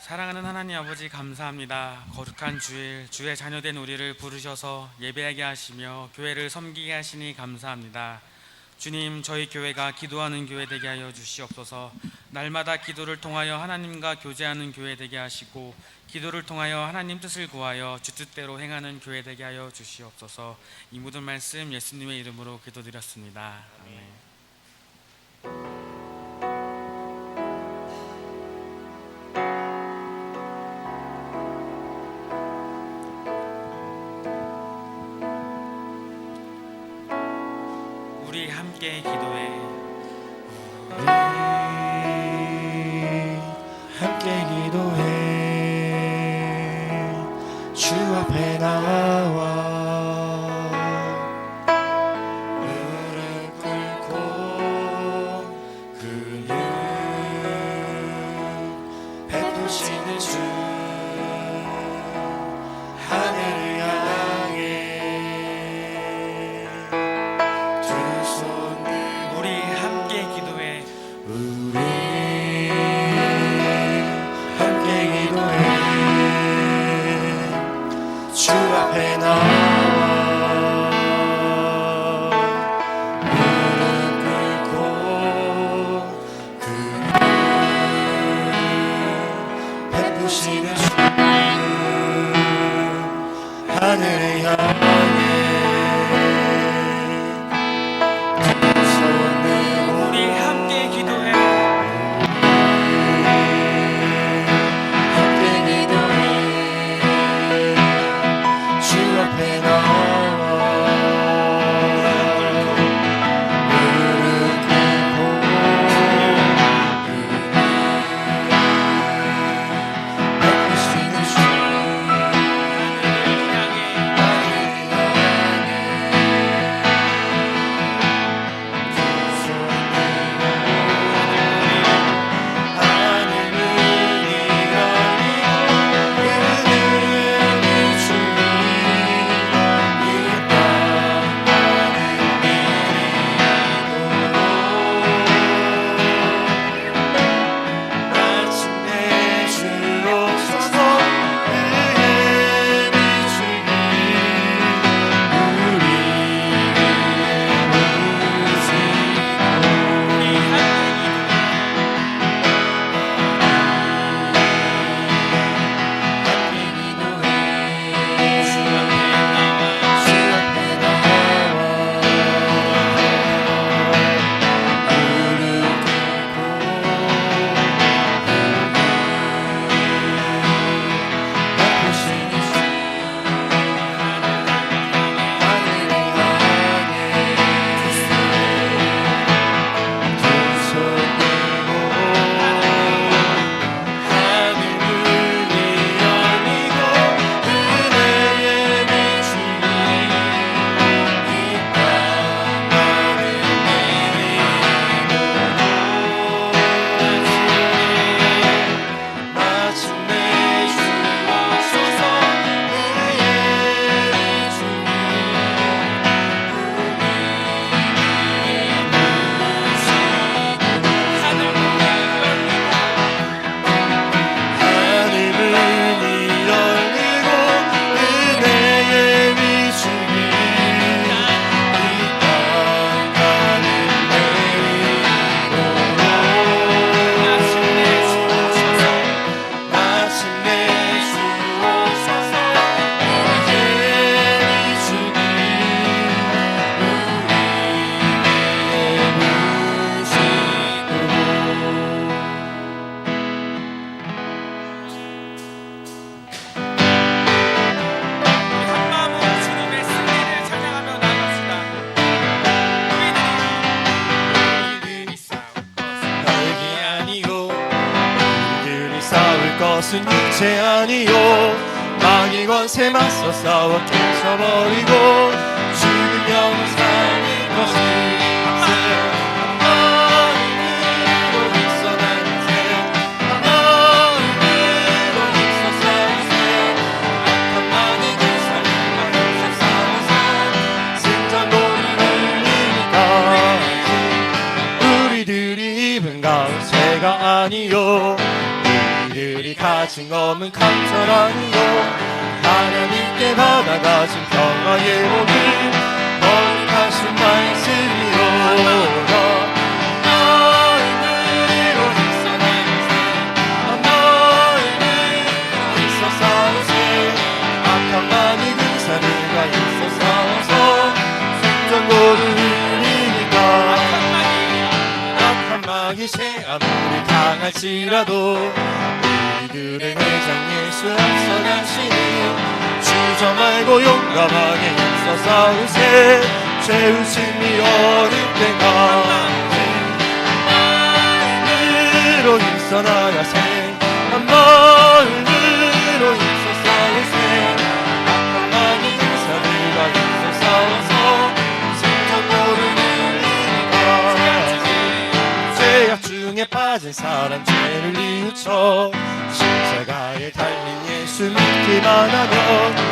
사랑하는 하나님 아버지 감사합니다. 거룩한 주일 주의 자녀된 우리를 부르셔서 예배하게 하시며 교회를 섬기게 하시니 감사합니다. 주님 저희 교회가 기도하는 교회 되게 하여 주시옵소서. 날마다 기도를 통하여 하나님과 교제하는 교회 되게 하시고 기도를 통하여 하나님 뜻을 구하여 주 뜻대로 행하는 교회 되게 하여 주시옵소서. 이 모든 말씀 예수님의 이름으로 기도드렸습니다. 아멘. 함께 기도해. 우리 함께 기도해. 주 앞에 나와. 꿇고 그는 베푸시 베 내리 것은 육체 아니요. 마귀 권세 맞서 싸워 깨쳐버리고 죽은 입은 가세가 아니요 그들이 가진 검은 강철한 곳 하나님께 받아가진 평화의 오길 거룩하신 말씀이로 사는 가 있어 싸워서 생전 모든 기세 아무리 강할지라도 우리들의 회장 예수 앞서 가시니 주저 말고 용감하게 힘써 싸우세 죄우 심이 어릴 때가 마음으로 힘써 나가세 한번 사랑에 빠진 사람 죄를 뉘우쳐 십자가에 달린 예수 믿기만 하면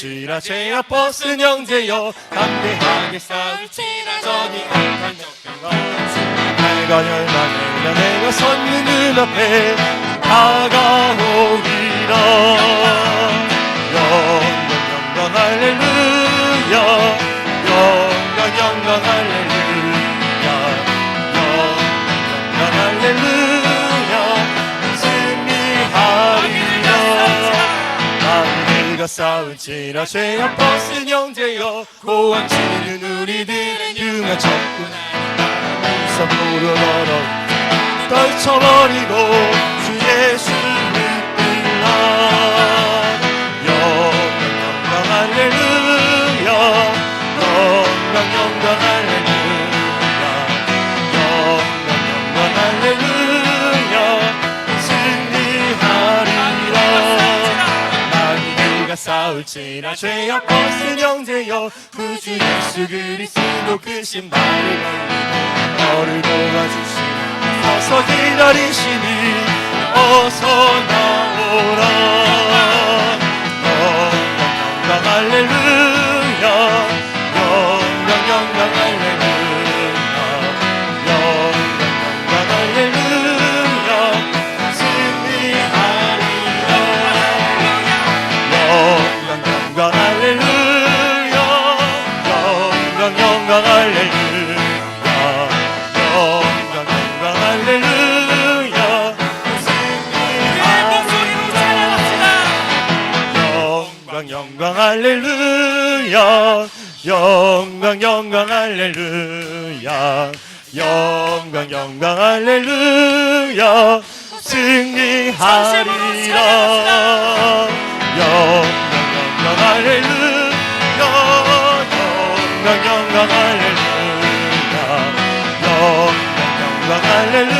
지라제라 버스 형제여 담대하게 싸울지라 전이 악한 적병과 내가 열망이라 내가 섰는 눈앞에 다가오리라. 영원 영원 할렐루야. 싸울지라 죄악 벗은 형제여 고함치는 우리들은 융한 적군 무섭으로 너로 떨쳐버리고 주 예수 싸울지라 죄여 벗은 형제여 부주 예수 그리스도 그 신발을 너를 도와주시니 서서 기다리시니 어서 나오라 너 건강 할렐루야 할렐루야. 영광 영광 할렐루야. 영광 영광 할렐루야. 승리하리라. 영광 영광 할렐루야. 영광 영광 할렐루야. 영광 영광 할렐루야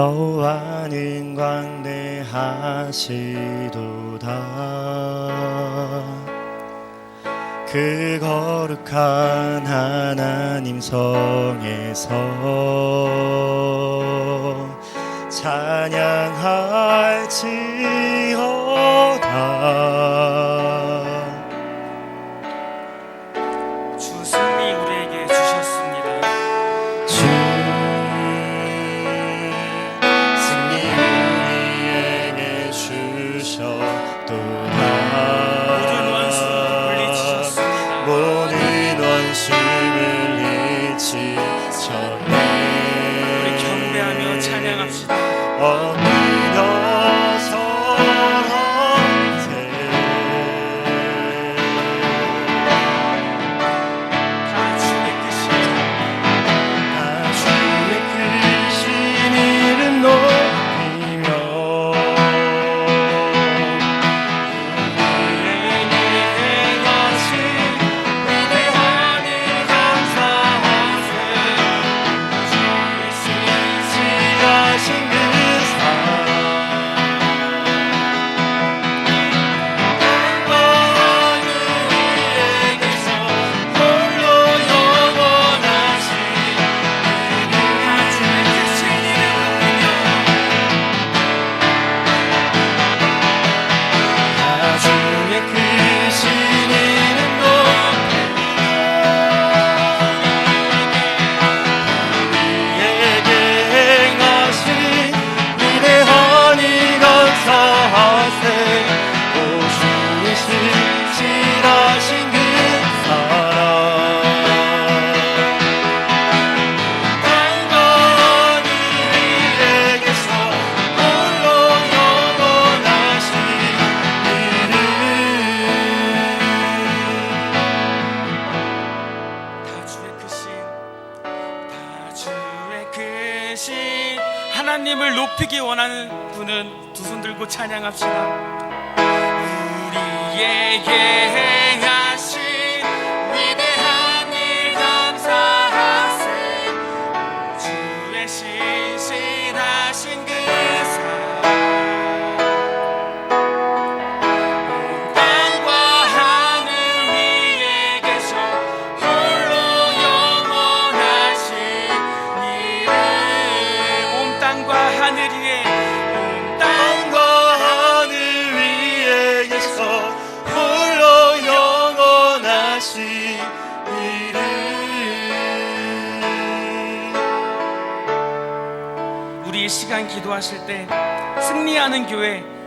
여호와는 광대하시도다. 그 거룩한 하나님 성에서 찬양할지어다 높이기 원하는 분은 두 손 들고 찬양합시다. 우리에게 주의